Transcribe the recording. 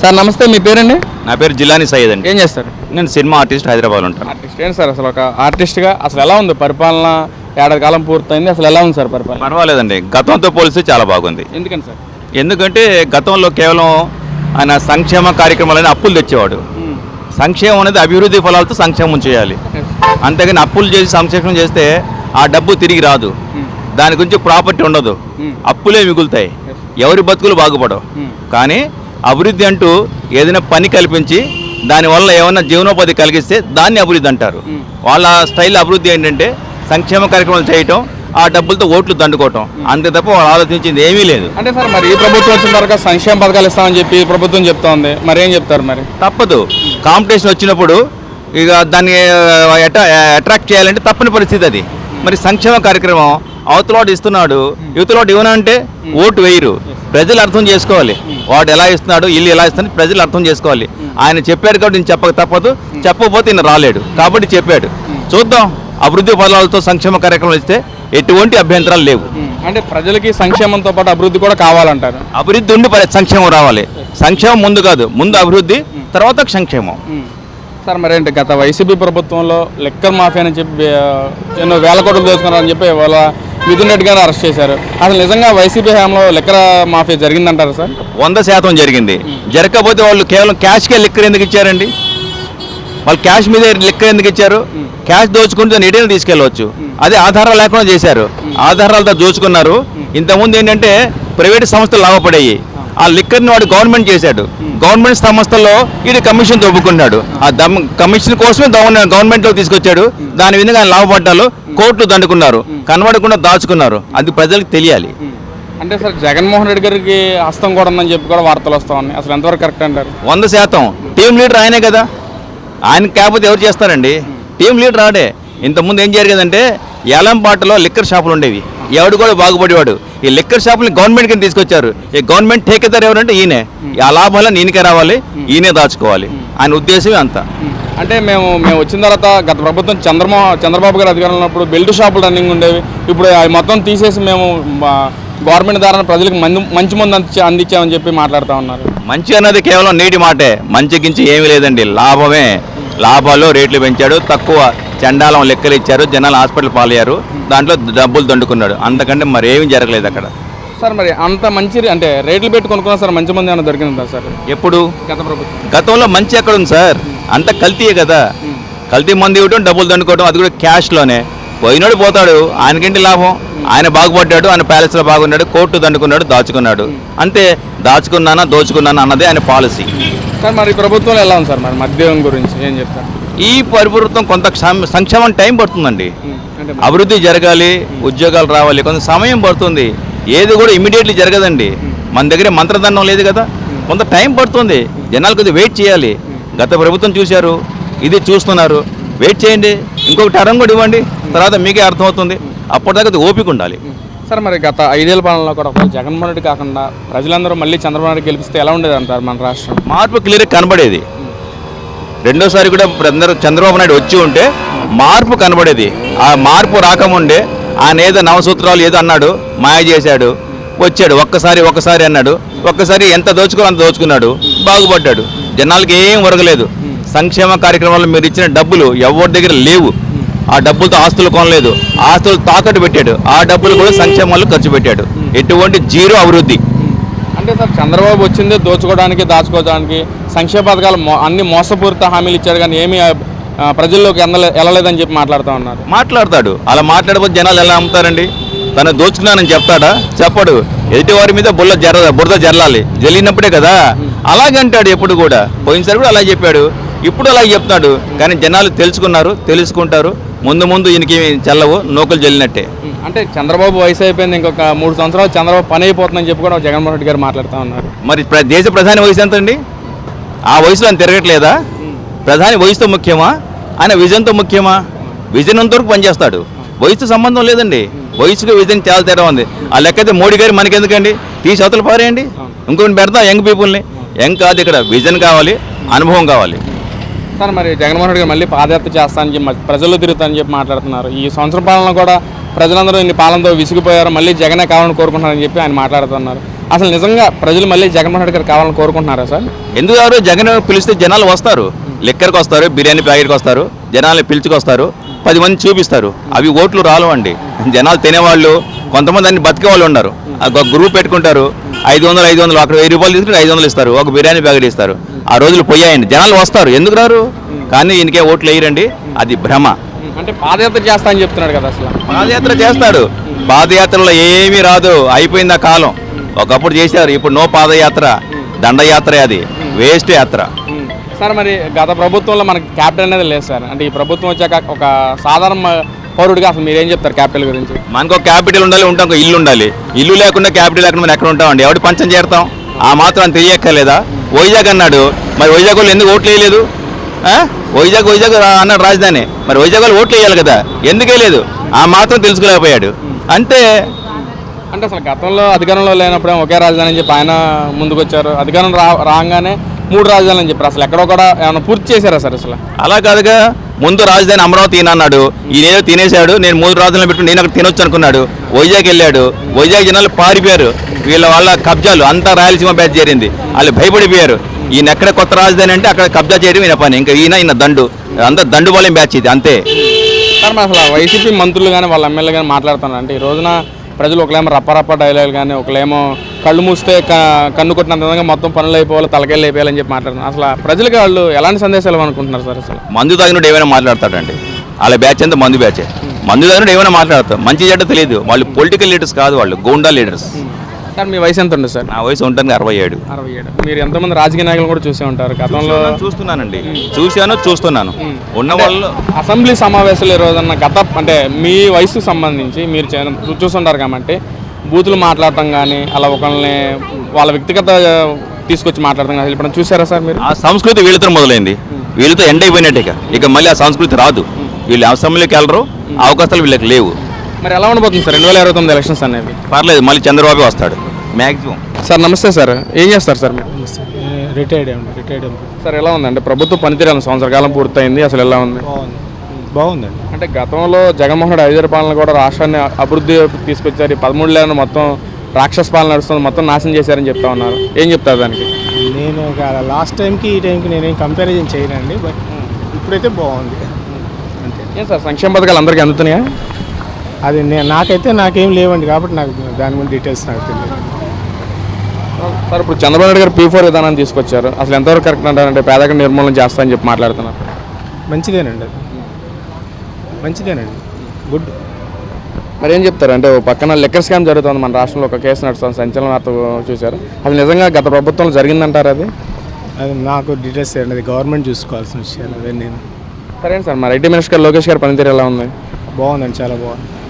Sir నమస్తే మీ పేరండి? నా పేరు జిల్లాని సయ్యద్ అండి. ఏం చేస్తారు? నేను సినిమా ఆర్టిస్ట్ హైదరాబాద్ ఉంటాను. ఆర్టిస్ట్ ఏంటి సార్ అసలు ఒక ఆర్టిస్ట్గా అసలు ఎలా ఉంది పరిపాలన? ఏడాది కాలం పూర్తయింది అసలు ఎలా ఉంది సార్ పరిపాలన? పర్వాలేదండి. గతంతో పోలిస్తే చాలా బాగుంది. ఎందుకని సార్? ఎందుకంటే గతంలో కేవలం ఆయన సంక్షేమ కార్యక్రమాలని అప్పులు తెచ్చేవాడు. సంక్షేమం అనేది అభివృద్ధి ఫలాలతో సంక్షేమం చేయాలి. అంతేగాని అప్పులు చేసి సంక్షేమం చేస్తే ఆ డబ్బు తిరిగి రాదు. దాని గురించి ప్రాపర్టీ ఉండదు. అప్పులే మిగులుతాయి. ఎవరి బతుకులు బాగుపడవు. కానీ అభివృద్ధి అంటూ ఏదైనా పని కల్పించి దానివల్ల ఏమైనా జీవనోపాధి కలిగిస్తే దాన్ని అభివృద్ధి అంటారు. వాళ్ళ స్టైల్ అభివృద్ధి ఏంటంటే సంక్షేమ కార్యక్రమాలు చేయటం ఆ డబ్బులతో ఓట్లు దండుకోవటం. అంతే తప్ప వాళ్ళు ఆలోచించింది ఏమీ లేదు. అంటే సార్ మరి ఈ ప్రభుత్వం వచ్చిన తర్వాత సంక్షేమ పథకాలు ఇస్తామని చెప్పి ప్రభుత్వం చెప్తా ఉంది మరి ఏం చెప్తారు మరి? తప్పదు. కాంపిటీషన్ వచ్చినప్పుడు ఇక దాన్ని అట్రాక్ట్ చేయాలంటే తప్పని పరిస్థితి అది. మరి సంక్షేమ కార్యక్రమం అవతలవాడు ఇస్తున్నాడు యువతలోడు ఇవ్వనంటే ఓటు వేయరు. ప్రజలు అర్థం చేసుకోవాలి. వాడు ఎలా ఇస్తున్నాడు ఇల్లు ఎలా ఇస్తున్నాడు ప్రజలు అర్థం చేసుకోవాలి. ఆయన చెప్పాడు కాబట్టి నేను చెప్పక తప్పదు. చెప్పకపోతే ఈయన రాలేడు. కాబట్టి చెప్పాడు. చూద్దాం. అభివృద్ధి ఫలాలతో సంక్షేమ కార్యక్రమాలు ఇస్తే ఎటువంటి అభ్యంతరాలు లేవు. అంటే ప్రజలకి సంక్షేమంతో పాటు అభివృద్ధి కూడా కావాలంటారు. అభివృద్ధి ఉండి సంక్షేమం రావాలి. సంక్షేమం ముందు కాదు. ముందు అభివృద్ధి తర్వాత సంక్షేమం. సార్ మరి ఏంటి? గత వైసీపీ ప్రభుత్వంలో లెక్కర్ మాఫియా అని చెప్పి ఎన్నో వేల కోట్లు దోచుకున్నారని చెప్పి వాళ్ళ మిథున్ రెడ్డి గారు అరెస్ట్ చేశారు. అసలు నిజంగా వైసీపీ హయాంలో లెక్కర మాఫియా జరిగిందంటారు సార్? వంద శాతం జరిగింది. జరగకపోతే వాళ్ళు కేవలం క్యాష్కే లెక్కర్ ఎందుకు ఇచ్చారండి? వాళ్ళు క్యాష్ మీద లిక్కర్ ఎందుకు ఇచ్చారు? క్యాష్ దోచుకుంటే నీటిని తీసుకెళ్ళవచ్చు అదే ఆధారాలు లేకుండా చేశారు. ఆధారాలతో దోచుకున్నారు. ఇంతకుముందు ఏంటంటే ప్రైవేట్ సంస్థలు లాభపడాయి. ఆ లిక్కర్ని వాడు గవర్నమెంట్ చేశాడు. గవర్నమెంట్ సంస్థల్లో ఇది కమిషన్ దొబ్బుకున్నాడు ఆ దమ్ కమిషన్ కోసమే గవర్న- గవర్నమెంట్లో తీసుకొచ్చాడు. దాని విధంగా ఆయన లాభపడ్డాలు కోర్టులు దండుకున్నారు. కనబడకుండా దాచుకున్నారు. అది ప్రజలకు తెలియాలి. అంటే సార్ జగన్మోహన్ రెడ్డి గారికి హస్తం కూడా ఉందని చెప్పి కూడా వార్తలు వస్తా ఉన్నాయి. అసలు ఎంతవరకు కరెక్ట్ అంటారు? వంద శాతం. టీం లీడర్ ఆయనే కదా. ఆయన కాకపోతే ఎవరు చేస్తారండి? టీం లీడర్ ఆడే. ఇంతకుముందు ఏం జరిగేదంటే ఏలంపాటలో లిక్కర్ షాపులు ఉండేవి. ఎవడు కూడా బాగుపడేవాడు. ఈ లిక్కర్ షాపుని గవర్నమెంట్ కింద తీసుకొచ్చారు. ఈ గవర్నమెంట్ టేకేదారు ఎవరంటే ఈయనే. ఆ లాభాలను ఈయనకే రావాలి ఈయనే దాచుకోవాలి ఆయన ఉద్దేశమే అంత. అంటే మేము మేము వచ్చిన తర్వాత గత ప్రభుత్వం చంద్రమో చంద్రబాబు గారు అధికారంలో ఉన్నప్పుడు బెల్ట్ షాపులు రన్నింగ్ ఉండేవి. ఇప్పుడు అవి మొత్తం తీసేసి మేము గవర్నమెంట్ ద్వారా ప్రజలకు మంది మంచి మంది అందించా అందించామని చెప్పి మాట్లాడుతూ ఉన్నారు. మంచి అన్నది కేవలం నీటి మాటే. మంచి గించి ఏమీ లేదండి. లాభమే. లాభాలు రేట్లు పెంచాడు తక్కువ చండాలం లెక్కలు ఇచ్చారు జనాలు హాస్పిటల్ పాలయ్యారు దాంట్లో డబ్బులు దండుకున్నాడు. అంతకంటే మరేమీ జరగలేదు అక్కడ. సార్ మరి అంత మంచి అంటే రేట్లు పెట్టి కొనుక్కున్నా సార్ మంచి మంది ఏమైనా దొరికిందా సార్? ఎప్పుడు? గత ప్రభుత్వం. గతంలో మంచి ఎక్కడ ఉంది సార్? అంత కల్తీయే కదా. కల్తీ మంది ఇవ్వటం డబ్బులు దండుకోవడం అది కూడా క్యాష్లోనే. పోయినాడు పోతాడు ఆయనకేంటి లాభం? ఆయన బాగుపడ్డాడు ఆయన ప్యాలెస్లో బాగున్నాడు కోర్టు దండుకున్నాడు దాచుకున్నాడు. అంతే. దాచుకున్నానా దోచుకున్నానా అన్నదే ఆయన పాలసీ. సార్ మరి ఈ ప్రభుత్వంలో ఎలా ఉంది సార్? మరి మద్యం గురించి ఏం చెప్తారు? ఈ పరిపూర్తం కొంత క్షమ- సంక్షేమం టైం పడుతుందండి. అభివృద్ధి జరగాలి ఉద్యోగాలు రావాలి కొంత సమయం పడుతుంది. ఏది కూడా ఇమీడియట్లీ జరగదండి. మన దగ్గర మంత్రదండం లేదు కదా. కొంత టైం పడుతుంది. జనాలు కొద్దిగా వెయిట్ చేయాలి. గత ప్రభుత్వం చూశారు ఇది చూస్తున్నారు. వెయిట్ చేయండి. ఇంకొక టర్మ్ కూడా ఇవ్వండి. తర్వాత మీకే అర్థమవుతుంది. అప్పటిదాకా ఓపిక ఉండాలి. సార్ మరి గత ఐదేళ్ళ పాలనలో కూడా ఒక జగన్మోహన్ రెడ్డి కాకుండా ప్రజలందరూ మళ్ళీ చంద్రబాబు నాయుడు గెలిపిస్తే ఎలా ఉండేది అంటారు మన రాష్ట్రం? మార్పు క్లియర్ కనబడేది. రెండోసారి కూడా అందరూ చంద్రబాబు నాయుడు వచ్చి ఉంటే మార్పు కనబడేది. ఆ మార్పు రాకముండే ఆయన ఏదో నవసూత్రాలు ఏదో అన్నాడు మాయ చేశాడు వచ్చాడు ఒక్కసారి ఒక్కసారి అన్నాడు ఒక్కసారి ఎంత దోచుకోవాలో అంత దోచుకున్నాడు బాగుపడ్డాడు. జనాలకి ఏం ఒరగలేదు. సంక్షేమ కార్యక్రమాల్లో మీరు ఇచ్చిన డబ్బులు ఎవరి దగ్గర లేవు. ఆ డబ్బులతో ఆస్తులు కొనలేదు. ఆస్తులు తాకట్టు పెట్టాడు. ఆ డబ్బులు కూడా సంక్షేమాల్లో ఖర్చు పెట్టాడు. ఎటువంటి జీరో అభివృద్ధి. అంటే సార్ చంద్రబాబు వచ్చింది దోచుకోవడానికి దాచుకోవడానికి సంక్షేమ పథకాలు అన్ని మోసపూరిత హామీలు ఇచ్చాడు కానీ ఏమీ ప్రజల్లోకి ఎందలే వెళ్ళలేదని చెప్పి మాట్లాడుతూ ఉన్నారు. మాట్లాడతాడు. అలా మాట్లాడబోతే జనాలు ఎలా అమ్ముతారండి తను దోచుకున్నానని చెప్తాడా? చెప్పడు. ఎదుటి వారి మీద బుల్ల జర బురద జల్లాలి. జల్లినప్పుడే కదా. అలాగే అంటాడు ఎప్పుడు కూడా. పోయినసారి కూడా అలా చెప్పాడు. ఇప్పుడు అలా చెప్తున్నాడు. కానీ జనాలు తెలుసుకున్నారు తెలుసుకుంటారు. ముందు ముందు ఈయనకి చల్లవు నూకలు జల్లినట్టే. అంటే చంద్రబాబు వయసు అయిపోయింది ఇంకొక మూడు సంవత్సరాలు చంద్రబాబు పని అయిపోతుందని చెప్పి కూడా జగన్మోహన్ రెడ్డి గారు మాట్లాడుతూ ఉన్నారు. మరి దేశ ప్రధాని వయసు ఎంత అండి? ఆ వయసులో ఆయన తిరగట్లేదా? ప్రధాని వయసుతో ముఖ్యమా? ఆయన విజన్తో ముఖ్యమా? విజన్ అంతవరకు పనిచేస్తాడు. వయసుతో సంబంధం లేదండి. వయసుకు విజన్ చాలా తేడా ఉంది. ఆ లెక్కైతే మోడీ గారు మనకెందుకండి? తీసి అవతల పారేయండి. ఇంకొకటి పెడతాం యంగ్ పీపుల్ని. యంగ్ కాదు ఇక్కడ విజన్ కావాలి అనుభవం కావాలి. సార్ మరి జగన్మోహన్ రెడ్డి గారు మళ్ళీ పాదయాత్ర చేస్తానని చెప్పి ప్రజల్లో తిరుగుతానని చెప్పి మాట్లాడుతున్నారు. ఈ సంవత్సరం పాలన కూడా ప్రజలందరూ ఇన్ని పాలనతో విసిగిపోయారు మళ్ళీ జగనే కావాలని కోరుకుంటున్నారని చెప్పి ఆయన మాట్లాడుతున్నారు. అసలు నిజంగా ప్రజలు మళ్ళీ జగన్మోహన్ రెడ్డి గారు కావాలని కోరుకుంటున్నారా సార్? ఎందుకు గారు జగన్ పిలిస్తే జనాలు వస్తారు. లిక్కర్కి వస్తారు బిర్యానీ ప్యాకెట్కి వస్తారు జనాలు పిలుచుకొస్తారు పది మంది చూపిస్తారు. అవి ఓట్లు రాలవండి జనాలు తినేవాళ్ళు కొంతమంది అన్ని బతికే వాళ్ళు ఉన్నారు. గ్రూప్ పెట్టుకుంటారు ఐదు వందలు ఐదు వందలు అక్కడ వెయ్యి రూపాయలు తీసుకుంటే ఐదు వందలు ఇస్తారు. ఒక బిర్యానీ ప్యాకెట్ ఇస్తారు. ఆ రోజులు పోయాయండి. జనాలు వస్తారు. ఎందుకు రారు? కానీ ఈయనకే ఓట్లు వేయరండి. అది భ్రమ. అంటే పాదయాత్ర చేస్తా అని చెప్తున్నాడు కదా అసలు. పాదయాత్ర చేస్తాడు. పాదయాత్రలో ఏమీ రాదు. అయిపోయింది ఆ కాలం. ఒకప్పుడు చేశారు. ఇప్పుడు నో పాదయాత్ర. దండయాత్ర అది. వేస్ట్ యాత్ర. సార్ మరి గత ప్రభుత్వంలో మనకి క్యాపిటల్ అనేది లేదు సార్. అంటే ఈ ప్రభుత్వం వచ్చాక ఒక సాధారణ పౌరుడిగా అసలు మీరేం చెప్తారు క్యాపిటల్ గురించి? మనకు ఒక క్యాపిటల్ ఉండాలి ఉంటాం ఒక ఇల్లు ఉండాలి. ఇల్లు లేకుండా క్యాపిటల్ లేకుండా మనం ఎక్కడ ఉంటామండి? ఎవడి పంచం చేరుతాం? ఆ మాత్రం తెలియక్కర్లేదా? వైజాగ్ అన్నాడు. మరి వైజాగ్ వాళ్ళు ఎందుకు ఓట్లు వేయలేదు? వైజాగ్ వైజాగ్ అన్నాడు రాజధాని. మరి వైజాగ్ వాళ్ళు ఓట్లు వేయాలి కదా? ఎందుకు వేయలేదు? ఆ మాత్రం తెలుసుకోలేకపోయాడు. అంటే అంటే అసలు గతంలో అధికారంలో లేనప్పుడే ఒకే రాజధాని అని చెప్పి ఆయన ముందుకు వచ్చారు అధికారం రా రాగానే మూడు రాజధానులు అని చెప్పారు. అసలు ఎక్కడో కూడా ఏమైనా పూర్తి చేశారా సార్ అసలు? అలా కాదుగా. ముందు రాజధాని అమరావతి ఈయన అన్నాడు ఈయనేదో తినేశాడు నేను మూడు రాజధానులు పెట్టుకుని నేను అక్కడ తినొచ్చు అనుకున్నాడు. వైజాగ్ వెళ్ళాడు. వైజాగ్ జనాలు పారిపోయారు. వీళ్ళ వాళ్ళ కబ్జాలు అంతా రాయలసీమ బ్యాచ్ చేరింది. వాళ్ళు భయపడిపోయారు. ఈయన ఎక్కడ కొత్త రాజధాని అంటే అక్కడ కబ్జా చేయడం ఈయన పని. ఇంకా ఈయన ఈయన దండు. అంతా దండు బాలేం బ్యాచ్ ఇది అంతే. సార్ అసలు వైసీపీ మంత్రులు కానీ వాళ్ళ ఎమ్మెల్యే కానీ మాట్లాడుతున్నారు. అంటే ఈ రోజున ప్రజలు ఒకలేమో రప్పరప్ప డైలాగ్ కానీ ఒకలేమో కళ్ళు మూస్తే కన్ను కొట్టినంత విధంగా మొత్తం పనులు అయిపోవాలి తలకెళ్ళి అయిపోయాలని చెప్పి మాట్లాడుతున్నారు. అసలు ప్రజలకి వాళ్ళు ఎలాంటి సందేశాలు అనుకుంటున్నారు సార్ అసలు? మందు తాగినోడు ఏమైనా మాట్లాడతాడండి? వాళ్ళ బ్యాచ్ అంతా మందు బ్యాచే. మందు తాగినోడు ఏమైనా మాట్లాడతారు మంచి చెడ్డ తెలియదు. వాళ్ళు పొలిటికల్ లీడర్స్ కాదు వాళ్ళు గోండా లీడర్స్ సార్ మీ వయసు ఎంత ఉంది సార్? నా వయసు ఉంటుంది అరవై ఏడు. అరవై ఏడు. మీరు ఎంతమంది రాజకీయ నాయకులు కూడా చూసే ఉంటారు? గతంలో చూస్తున్నానండి. చూశాను చూస్తున్నాను. ఉన్న వాళ్ళు అసెంబ్లీ సమావేశాలు ఈ రోజున్న గత అంటే మీ వయసుకు సంబంధించి మీరు చూస్తుంటారు కాబట్టి బూతులు మాట్లాడటం కానీ అలా ఒకళ్ళని వాళ్ళ వ్యక్తిగత తీసుకొచ్చి మాట్లాడటం కానీ ఇప్పుడు చూసారా సార్ మీరు? ఆ సంస్కృతి వీళ్ళతో మొదలైంది. వీళ్ళతో ఎండ్ అయిపోయినట్టు ఇక. ఇక మళ్ళీ ఆ సంస్కృతి రాదు. వీళ్ళు అసెంబ్లీకి వెళ్ళరు అవకాశాలు వీళ్ళకి లేవు. మరి ఎలా ఉండబోతుంది సార్? రెండు వేల ఇరవై తొమ్మిది ఎలక్షన్స్ అనేవి? పర్లేదు మళ్ళీ చంద్రబాబు వస్తాడు. మ్యాక్సిమం సార్ నమస్తే సార్. ఏం చేస్తారు సార్ మీరు? రిటైర్డ్ అండి రిటైర్డ్ సార్ ఎలా ఉందండి ప్రభుత్వ పనితీరు అన్న సంవత్సర కాలం పూర్తయింది అసలు ఎలా ఉంది? బాగుంది. బాగుందండి. అంటే గతంలో జగన్మోహన్ రెడ్డి ఐదు పాలన కూడా రాష్ట్రాన్ని అభివృద్ధి తీసుకొచ్చారు. ఈ పదమూడులేను మొత్తం రాక్షస పాలన నడుస్తుంది మొత్తం నాశనం చేశారని చెప్తా ఉన్నారు. ఏం చెప్తారు దానికి? నేను లాస్ట్ టైంకి ఈ టైంకి నేనేం కంపారిజన్ చేయనండి బట్ ఇప్పుడైతే బాగుంది. అంతే ఏం సార్ సంక్షేమ పథకాలు అందరికీ అందుతున్నాయా? అది నే- నాకైతే నాకేం లేవండి కాబట్టి నాకు దాని గురించి డీటెయిల్స్ నాకు తెలియదు. సార్ ఇప్పుడు చంద్రబాబు నాయుడు గారు పీ ఫోర్ విధానాన్ని తీసుకొచ్చారు. అసలు ఎంతవరకు కరెక్ట్ అంటారంటే పేదరిక నిర్మూలన చేస్తా అని చెప్పి మాట్లాడుతున్నారు. మంచిదేనండి. అది మంచిదేనండి. గుడ్ మరి ఏం చెప్తారు? అంటే ఓ పక్కన లెక్కర్ స్కామ్ జరుగుతుంది మన రాష్ట్రంలో ఒక కేసు నడుస్తుంది సంచలన వార్త చూశారు. అసలు నిజంగా గత ప్రభుత్వంలో జరిగిందంటారు అది? అది నాకు డీటెయిల్స్ చేయండి అది గవర్నమెంట్ చూసుకోవాల్సిన విషయాలు అదే నేను. సరే సార్ మరి ఐటీ మినిస్టర్ లోకేష్ గారి పనితీరు ఎలా ఉంది? బాగుందండి చాలా బాగుంది.